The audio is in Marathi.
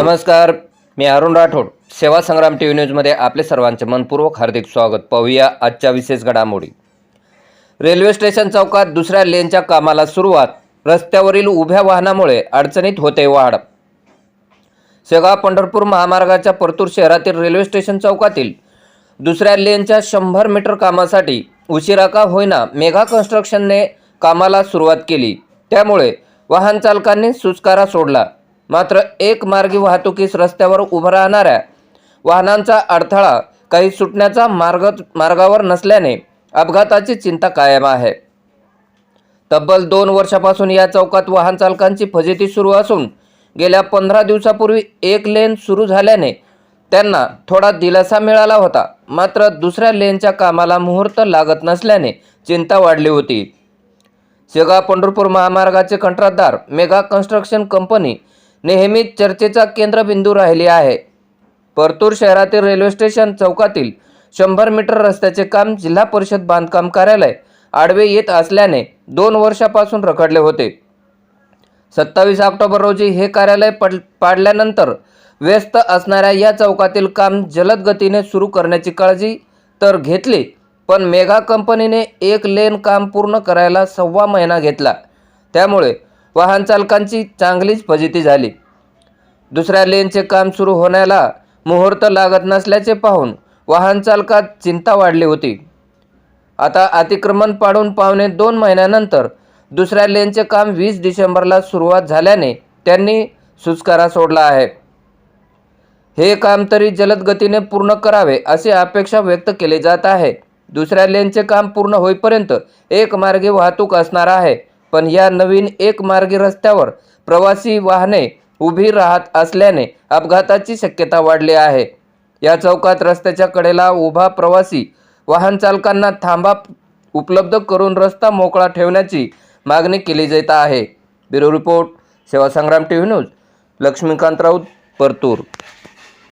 नमस्कार मी अरुण राठोड. सेवा संग्राम टी व्ही न्यूजमध्ये आपले सर्वांचे मनपूर्वक हार्दिक स्वागत. पाहूया आजच्या विशेष घडामोडी. रेल्वे स्टेशन चौकात दुसऱ्या लेनच्या कामाला सुरुवात. रस्त्यावरील उभ्या वाहनामुळे अडचणीत होते वाढ. शेगाव पंढरपूर महामार्गाच्या परतूर शहरातील रेल्वे स्टेशन चौकातील दुसऱ्या लेनच्या शंभर मीटर कामासाठी उशिरा का होईना मेगा कन्स्ट्रक्शनने कामाला सुरुवात केली. त्यामुळे वाहन चालकांनी सुस्कारा सोडला. मात्र एक मार्गी वाहतुकीस रस्त्यावर उभं राहणाऱ्या वाहनांचा अडथळा काही सुटण्याचा मार्ग मार्गावर नसल्याने अपघाताची चिंता कायम आहे. तब्बल दोन वर्षापासून या चौकात वाहन चालकांची फजिती सुरू असून गेल्या पंधरा दिवसापूर्वी एक लेन सुरू झाल्याने त्यांना थोडा दिलासा मिळाला होता. मात्र दुसऱ्या लेनच्या कामाला मुहूर्त लागत नसल्याने चिंता वाढली होती. शेगाव पंढरपूर महामार्गाचे कंत्राटदार मेगा कन्स्ट्रक्शन कंपनी नेहमीच चर्चेचा केंद्रबिंदू राहिली आहे. परतूर शहरातील रेल्वे स्टेशन चौकातील शंभर मीटर रस्त्याचे काम जिल्हा परिषद बांधकाम कार्यालय आडवे येत असल्याने दोन वर्षापासून रखडले होते. सत्तावीस ऑक्टोबर रोजी हे कार्यालय पड पाडल्यानंतर व्यस्त असणाऱ्या या चौकातील काम जलद गतीने सुरू करण्याची काळजी तर घेतली पण मेगा कंपनीने एक लेन काम पूर्ण करायला सव्वा महिना घेतला. त्यामुळे वाहनचालकांची चांगलीच फजिती झाली. दुसऱ्या लेनचे काम सुरू होण्याला मुहूर्त लागत नसल्याचे पाहून वाहनचालकात चिंता वाढली होती. आता अतिक्रमण पाडून पावणे दोन महिन्यानंतर दुसऱ्या लेनचे काम वीस डिसेंबरला सुरुवात झाल्याने त्यांनी सुस्कारा सोडला आहे. हे काम तरी जलद गतीने पूर्ण करावे अशी अपेक्षा व्यक्त केली जात आहे. दुसऱ्या लेनचे काम पूर्ण होईपर्यंत एक मार्गी वाहतूक असणार आहे. पण या नवीन एक मार्गी रस्त्यावर प्रवासी वाहने उभी राहत असल्याने अपघाताची शक्यता वाढली आहे. या चौकात रस्त्याच्या कडेला उभा प्रवासी वाहन चालकांना थांबा उपलब्ध करून रस्ता मोकळा ठेवण्याची मागणी केली जात आहे. Bureau report Seva Sangram T V news Laxmikant Raut Partur.